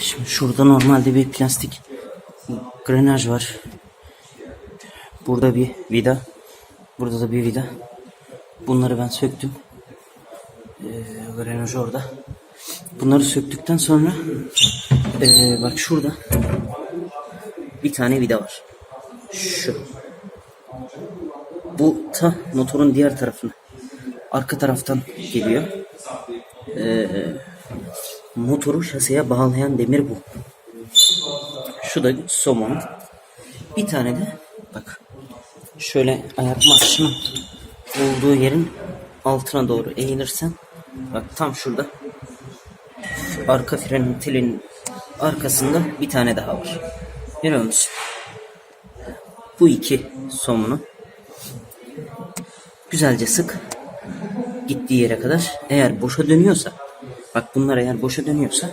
Şimdi şurada normalde bir plastik grenaj var. Burada bir vida. Burada da bir vida. Bunları ben söktüm. Ee, grenaj orada. Bunları söktükten sonra ee, bak şurada bir tane vida var. Şu. Bu ta motorun diğer tarafına. Arka taraftan geliyor. Ee, motoru şaseye bağlayan demir bu. Şu da somon. Bir tane de bak şöyle ayak marşının olduğu yerin altına doğru eğilirsen bak tam şurada şu arka frenin tilinin arkasında bir tane daha var. Görüyor musun? Bu iki somunu güzelce sık gittiği yere kadar eğer boşa dönüyorsa bak bunlar eğer boşa dönüyorsa.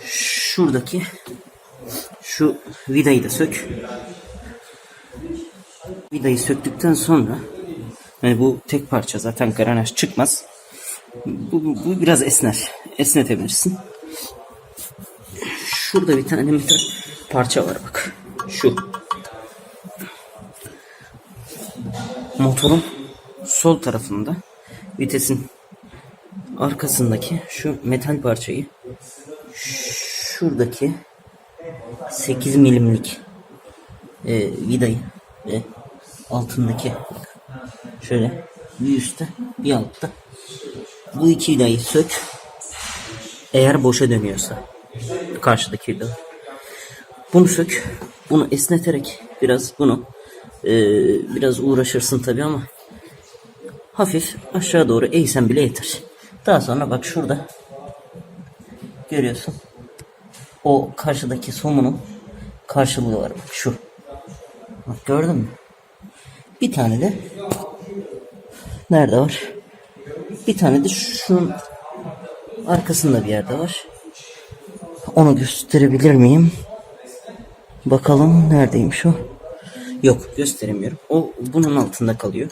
Şuradaki şu vidayı da sök. Vidayı söktükten sonra yani bu tek parça zaten granaj çıkmaz. Bu, bu, bu biraz esner. Esnetebilirsin. Şurada bir tane metal parça var bak. Şu. Motorun sol tarafında vitesin arkasındaki şu metal parçayı şuradaki 8 milimlik e, vidayı ve altındaki şöyle bir üstte bir altta bu iki vidayı sök. Eğer boşa dönüyorsa karşıdaki vida. Bunu sök. Bunu esneterek biraz bunu e, biraz uğraşırsın tabi ama hafif aşağı doğru eğsen bile yeter. Daha sonra bak şurada görüyorsun. O karşıdaki somunun karşılığı var bak şu. Bak gördün mü? Bir tane de nerede var? Bir tane de şunun arkasında bir yerde var. Onu gösterebilir miyim? Bakalım neredeymiş o? Yok gösteremiyorum. O bunun altında kalıyor.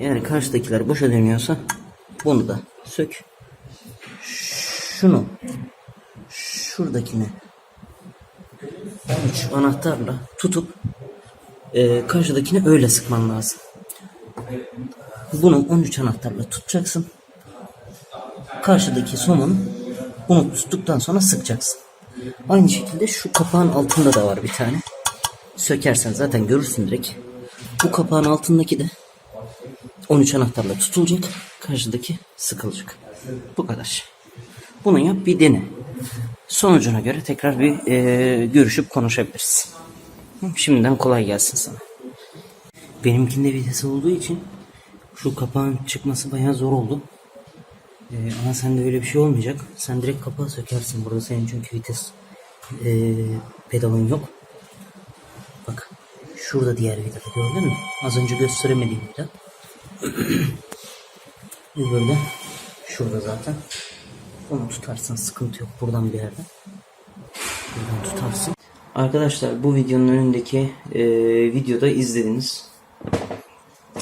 Eğer karşıdakiler boşa dönüyorsa bunu da sök. Şunu şuradakini 13 anahtarla tutup e, karşıdakini öyle sıkman lazım. Bunu 13 anahtarla tutacaksın. Karşıdaki somun bunu tuttuktan sonra sıkacaksın. Aynı şekilde şu kapağın altında da var bir tane. Sökersen zaten görürsün direkt. Bu kapağın altındaki de 13 anahtarla tutulacak. Karşıdaki sıkılacak. Bu kadar. Bunu yap bir dene. Sonucuna göre tekrar bir e, görüşüp konuşabiliriz. Şimdiden kolay gelsin sana. Benimkinde vites olduğu için şu kapağın çıkması bayağı zor oldu. E, ama sende öyle bir şey olmayacak. Sen direkt kapağı sökersin. Burada senin çünkü vites e, pedalın yok. Bak şurada diğer vidada gördün mü? Az önce gösteremediğim vida. Öbürü de şurada zaten. Onu tutarsın sıkıntı yok buradan bir yerden. Buradan tutarsın. Arkadaşlar bu videonun önündeki e, videoda izlediniz.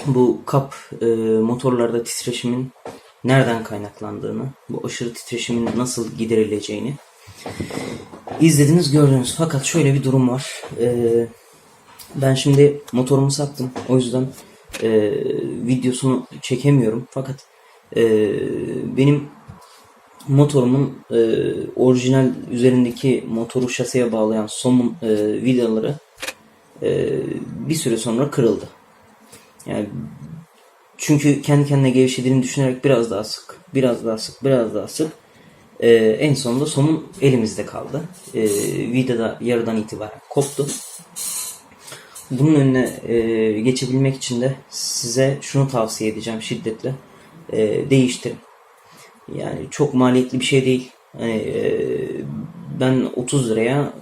Bu kap e, motorlarda titreşimin nereden kaynaklandığını, bu aşırı titreşimin nasıl giderileceğini izlediniz gördünüz. Fakat şöyle bir durum var. E, ben şimdi motorumu sattım. O yüzden e, videosunu çekemiyorum. Fakat e, benim motorumun e, orijinal üzerindeki motoru şaseye bağlayan somun e, vidaları e, bir süre sonra kırıldı. Yani çünkü kendi kendine gevşediğini düşünerek biraz daha sık, biraz daha sık, biraz daha sık. E, en sonunda somun elimizde kaldı. E, vida da yarıdan itibaren koptu. Bunun önüne e, geçebilmek için de size şunu tavsiye edeceğim şiddetle. E, değiştirin. Yani çok maliyetli bir şey değil. Hani, e, ben 30 liraya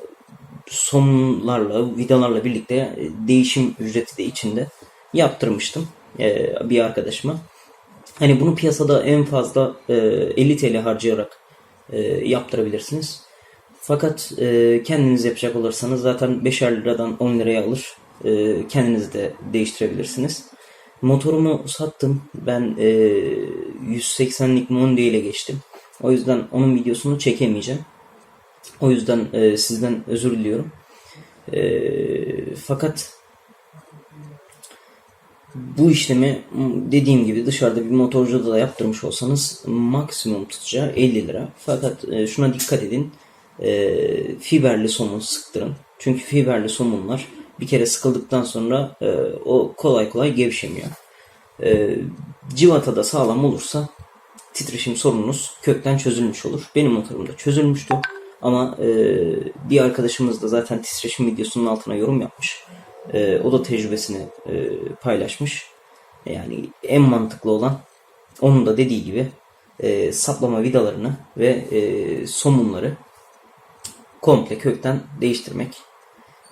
sonlarla, vidalarla birlikte e, değişim ücreti de içinde yaptırmıştım e, bir arkadaşıma. Hani bunu piyasada en fazla e, 50 TL harcayarak e, yaptırabilirsiniz. Fakat e, kendiniz yapacak olursanız zaten 5'er liradan 10 liraya alır. E, kendiniz de değiştirebilirsiniz. Motorumu sattım. Ben e, 180'lik Monday ile geçtim. O yüzden onun videosunu çekemeyeceğim. O yüzden e, sizden özür diliyorum. E, fakat bu işlemi dediğim gibi dışarıda bir motorcuda da yaptırmış olsanız maksimum tutacağı 50 lira. Fakat e, şuna dikkat edin. E, fiberli somun sıktırın. Çünkü fiberli somunlar bir kere sıkıldıktan sonra e, o kolay kolay gevşemiyor. E, civata da sağlam olursa titreşim sorununuz kökten çözülmüş olur. Benim motorumda çözülmüştü. Ama e, bir arkadaşımız da zaten titreşim videosunun altına yorum yapmış. E, o da tecrübesini e, paylaşmış. Yani en mantıklı olan onun da dediği gibi e, saplama vidalarını ve e, somunları komple kökten değiştirmek.